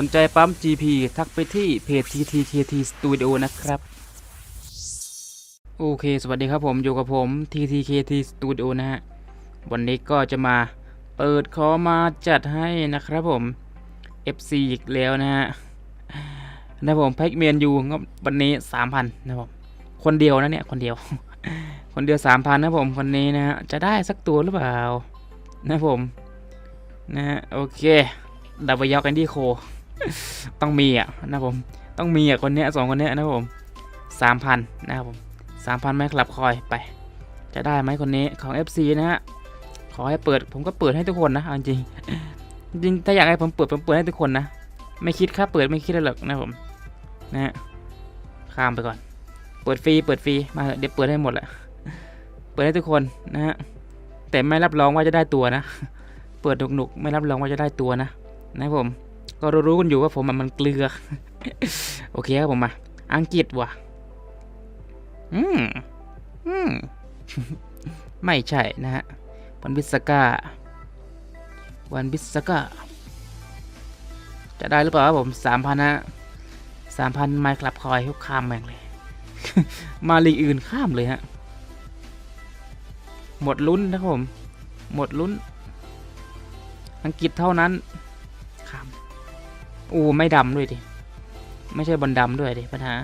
สนใจปั๊ม GP ทักไปที่เพจ TTKT Studio นะครับ โอเค สวัสดีครับผม อยู่กับผม TTKT Studio นะฮะ วันนี้ก็จะมาเปิดคอมาจัดให้นะครับผม FC อีกแล้วนะฮะนะผมแพ็กเมียนยูงบวันนี้ 3,000 นะผมคนเดียวนะเนี่ยคนเดียว คนเดียว 3,000 นะผมคนนี้นะฮะจะได้สักตัวหรือเปล่า นะผม นะฮะโอเคดับเบิลยอกแอนดี้โค ต้องมีอะนะผม ต้องมีอะคนเนี้ยสองคนเนี้ยนะผมสามพันนะครับผมสามพันแม่คลับคอยไป จะได้ไหมคนนี้ของ FC นะฮะขอให้เปิดผมก็เปิดให้ทุกคนนะจริงจริงถ้าอยากให้ผมเปิดผมเปิดให้ทุกคนนะ ไม่คิดค่าเปิดไม่คิดอะไรหรอกนะผมนะฮะข้ามไปก่อน เปิดฟรีเปิดฟรีมาเถอะเดี๋ยวเปิดให้หมดแหละเปิดให้ทุกคนนะฮะแต่ไม่รับรองว่าจะได้ตัวนะ เปิดหนุกๆไม่รับรองว่าจะได้ตัวนะนะผม ก็รู้ๆกันอยู่ว่าผมอะมันเกลือ โอเคครับผมมา อังกฤษว่ะ อืม อืม ไม่ใช่นะฮะ วันบิสก้า วันบิสก้า จะได้หรือเปล่าครับผมสามพันนะสามพันไมค์คลับคอยทุกข้ามแม่งเลย มาลีอื่นข้ามเลยฮะ หมดลุ้นนะครับผม หมดลุ้น อังกฤษเท่านั้น อู้ไม่ดำด้วยดิ ไม่ใช่บอลดำด้วยดิปัญหา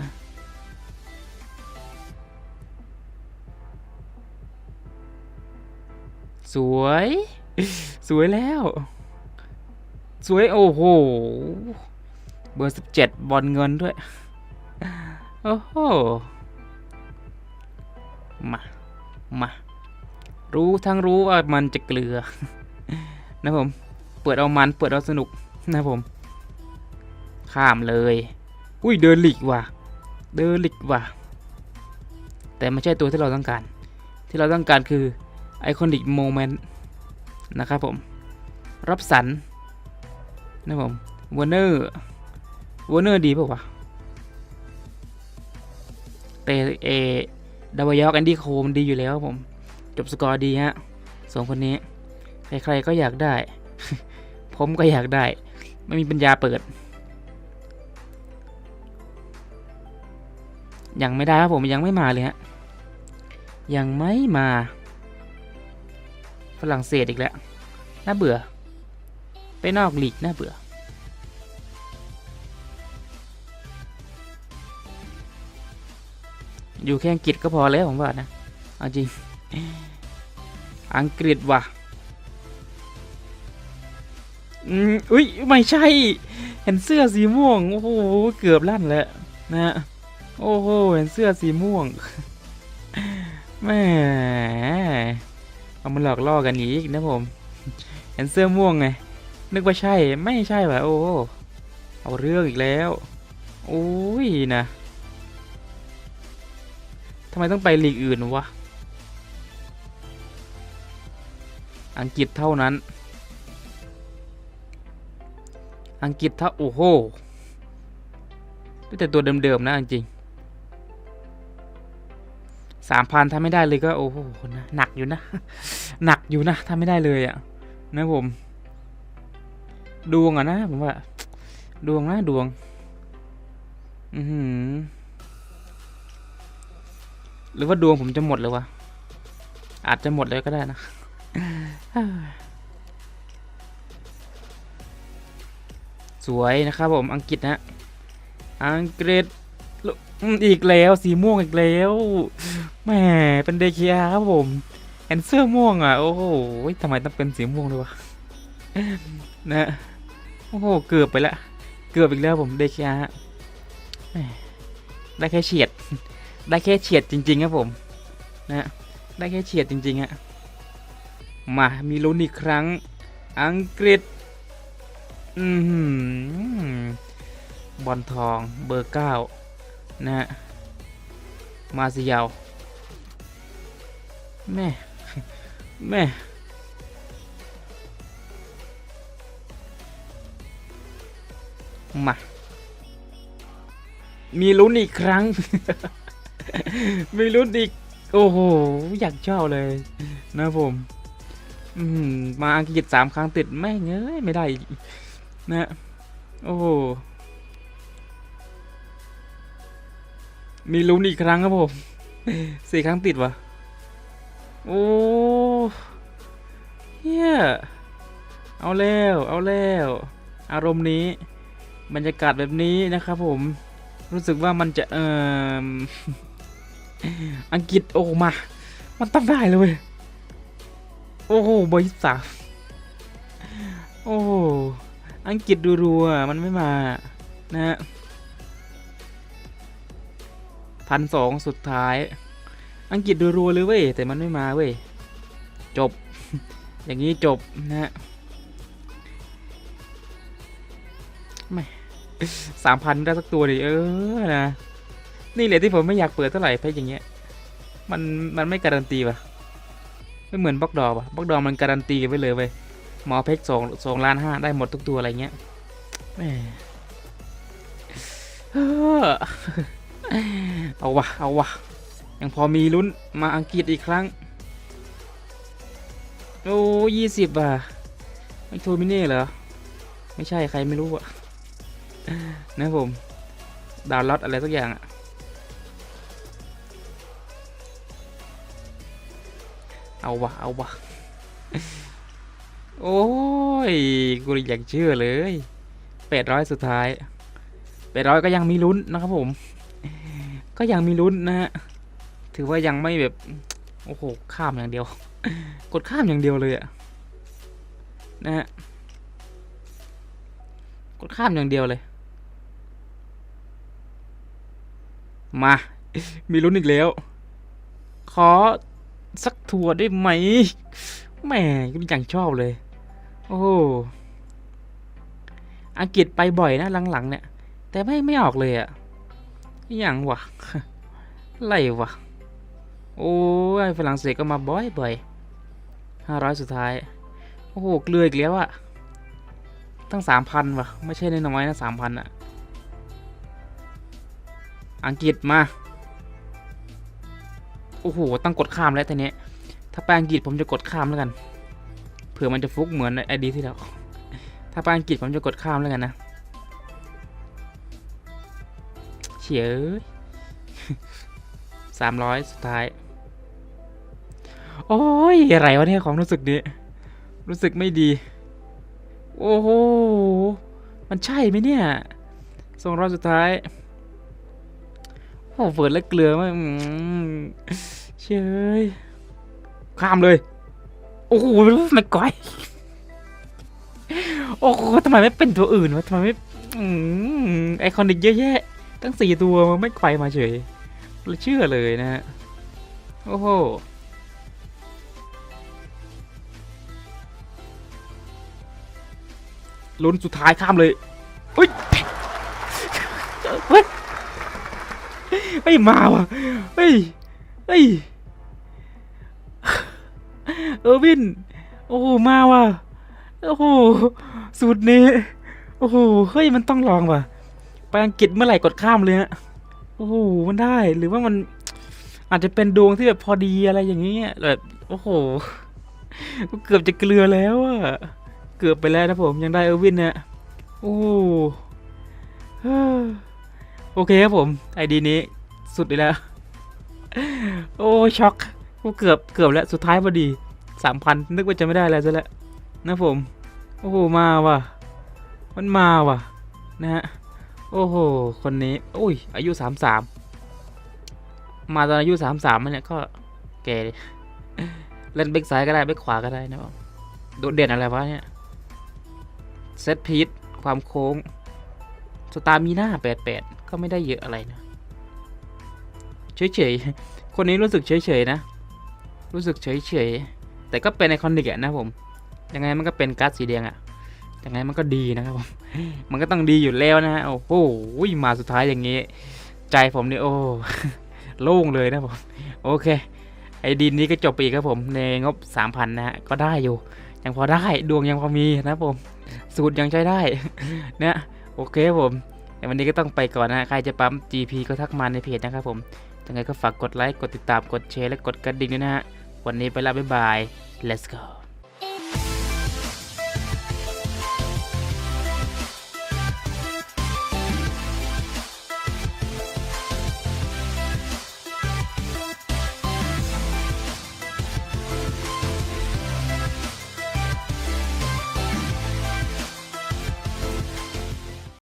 สวย สวยแล้ว สวย โอ้โห เบอร์สิบเจ็ดบอลเงินด้วย โอ้โห มา มา รู้ทั้งรู้ว่ามันจะเกลือ นะผม เปิดเอามัน เปิดเอาสนุก นะผม ข้ามเลย อุ้ยเดินหลีกว่ะ เดินหลีกว่ะ แต่ไม่ใช่ตัวที่เราต้องการ ที่เราต้องการคือไอคอนิกโมเมนต์นะครับผม รับสันนะผมวอร์เนอร์วอร์เนอร์ดีป่าวะแต่เอดาวยอกแอนดี้โคมันดีอยู่แล้วผม จบสกอร์ดีฮะสองคนนี้ ใครๆก็อยากได้ ผมก็อยากได้ ไม่มีปัญญาเปิด ยังไม่ได้ครับผมยังไม่มาเลยฮะยังไม่มา ฝรั่งเศสอีกแล้วน่าเบื่อ ไปนอกลีกน่าเบื่อ อยู่แค่อังกฤษก็พอแล้วผมว่านะเอาจริง อังกฤษว่ะอืมอุ้ยไม่ใช่ เห็นเสื้อสีม่วง โอ้โห เกือบลั่นแล้วนะฮะ โอ้โหเห็นเสื้อสีม่วงแหม่เอามาหลอกล่อกันอีกนะผม เห็นเสื้อม่วงไง นึกว่าใช่ ไม่ใช่ว่ะโอ้โหเอาเรื่องอีกแล้ว โอ้ยนะทำไมต้องไปลีกอื่นวะ อังกฤษเท่านั้น อังกฤษเท่า โอ้โหแต่ตัวเดิมๆนะจริง สามพันถ้าไม่ได้เลยก็โอ้โหนะหนักอยู่นะ หนักอยู่นะ ถ้าไม่ได้เลยอะ่ะนะผม ดวงอะนะผมว่า ดวงนะดวง อือหือ หรือว่าดวงผมจะหมดเลยวะ อาจจะหมดเลยก็ได้นะสวยนะครับผมอังกฤษนะ อังกฤษ อืมอีกแล้วสีม่วงอีกแล้วแหมเป็นเดคีอาครับผมเห็นเสื้อม่วงอะ โอ้โหทำไมต้องเป็นสีม่วงด้วยวะนะโอ้โหเกือบไปละ เกือบอีกแล้วผมเดคีอาได้แค่เฉียด ได้แค่เฉียดจริง ๆ ครับผม นะได้แค่เฉียดจริงๆฮะมามีลุ้นอีกครั้ง อังกฤษอือหือบอลทองเบอร์เก้า นะฮะมาซิยาวแม่แม่มามีลุ้นอีกครั้ง มีลุ้นอีก โอ้โห อยากชอบเลย นะผมอืมมาอังกฤษสามครั้งติดแม่งเอ้ยไม่ได้นะ โอ้ มีลุ้นอีกครั้งครับผมสี่ครั้งติดวะโอ้เฮียเอาแล้วเอาแล้วอารมณ์นี้ บรรยากาศแบบนี้นะครับผมรู้สึกว่ามันจะเอ่ออังกฤษโอ้มา มันต้องได้เลย โอ้โหบอร์ยี่สิบสามโอ้อังกฤษดูรัวๆมันไม่มา นะฮะ พันสองสุดท้าย อังกฤษดูรัวเลยเว้ย แต่มันไม่มาเว้ย จบ อย่างนี้จบนะฮะไม่สามพันได้สักตัวดิเออนะ นี่แหละที่ผมไม่อยากเปิดเท่าไหร่เพราะอย่างเงี้ย มันมันไม่การันตีว่ะไม่เหมือนบล็อกดอว่ะบล็อกดอมันการันตีไว้เลยเว้ยหมอเพชรสองสองล้านห้าได้หมดทุกตัวอะไรเงี้ยแหม เอาวะเอาวะยังพอมีลุ้นมาอังกฤษอีกครั้ง โอ้ยี่สิบอะไม่โทมิเน่เหรอ ไม่ใช่ใครไม่รู้อะ นะผม ดาวน์โหลดอะไรสักอย่างอะ เอาวะเอาวะโอ้ย กูอยากเชื่อเลยแปดร้อยสุดท้ายแปดร้อยก็ยังมีลุ้นนะครับผม ก็ยังมีลุ้นนะฮะ ถือว่ายังไม่แบบ โอ้โห ข้ามอย่างเดียว กดข้ามอย่างเดียวเลยอะนะฮะ กดข้ามอย่างเดียวเลย มา มีลุ้นอีกแล้ว ขอสักทัวร์ได้ไหม แหม่อย่างชอบเลย โอ้โหอังกฤษไปบ่อยนะหลังๆเนี่ย แต่ไม่ไม่ออกเลยอะ อย่างวะไรวะ โอ้ยฝรั่งเศสก็มาบ่อยบ่อยห้าร้อยสุดท้าย โอ้โห เกลืออีกแล้วอะตั้งสามพันวะไม่ใช่น้อยนะสามพันอะอังกฤษมา โอ้โหต้องกดข้ามแล้วแต่เนี้ยถ้าไปอังกฤษผมจะกดข้ามแล้วกัน เผื่อมันจะฟุกเหมือนไอดีที่แล้ว ถ้าไปอังกฤษผมจะกดข้ามแล้วกันนะ ฉียสามร้อยสุดท้าย โอ้ยอะไรวะเนี่ยของรู้สึกนี้ รู้สึกไม่ดี โอ้โห มันใช่ไหมเนี่ยสองรอยสุดท้าย โอ้เฟิร์ดและเกลือมากเชยข้ามเลย โอ้โหไม่ก้อยโอ้โหทำไมไม่เป็นตัวอื่นวะทำไมไม่ไอคอนิกเยอะแยะ ตั้งสี่ตัวมันไม่ไกวมาเฉยเชื่อเลยนะฮะ โอ้โหลุ้นสุดท้ายข้ามเลยเฮ้ยเฮ้ยเฮ้ยมาว่ะเฮ้ยเฮ้ยเออวิน โอ้มาว่ะ โอ้โหสูตรนี้ โอ้โห เฮ้ย มันต้องลองว่ะ ไปอังกฤษเมื่อไหร่กดข้ามเลยฮะโอ้โหมันได้หรือว่ามันอาจจะเป็นดวงที่แบบพอดีอะไรอย่างเงี้ยแบบโอ้โหเกือบจะเกลือแล้วอะเกือบไปแล้วนะผมยังได้เออร์วินเนี่ยโอ้โหเฮ้อโอเคครับผมไอดีนี้สุดเลยแล้ว โอ้ช็อกกูเกือบเกือบแล้วสุดท้ายพอดีสามพันนึกว่าจะไม่ได้แล้วซะแล้วนะผม โอ้โหมาว่ะ มันมาว่ะ นะฮะ โอ้โห คนนี้ อุ้ย อายุสามสาม มาตอนอายุสามสามมันเนี่ยก็แก่เล่นเบกซ้ายก็ได้เบกขวาก็ได้นะผมโดดเด่นอะไรวะเนี่ย เซตพีทความโค้ง สตามีหน้าแปดแปดก็ไม่ได้เยอะอะไรนะ เฉยๆ คนนี้รู้สึกเฉยๆนะ รู้สึกเฉยๆ แต่ก็เป็นไอคอนิกอะนะผม ยังไงมันก็เป็นการ์ดสีแดงอะ ยังไงมันก็ดีนะครับผม มันก็ต้องดีอยู่แล้วนะฮะ โอ้โห มาสุดท้ายอย่างนี้ ใจผมนี่โอ้โล่งเลยนะผม โอเค ไอ้ดินนี้ก็จบไปอีกครับผม ในงบ 3,000 นะฮะ ก็ได้อยู่ ยังพอได้ ดวงยังพอมีนะผม สูตรยังใช้ได้ เนี่ย โอเคผมแต่วันนี้ก็ต้องไปก่อนนะ ใครจะปั๊ม GP ก็ทักมาในเพจนะครับผมยังไงก็ฝากกดไลค์ กดติดตาม กดแชร์ และกดกระดิ่งด้วยนะฮะ วันนี้ไปแล้วบ๊ายบาย let's go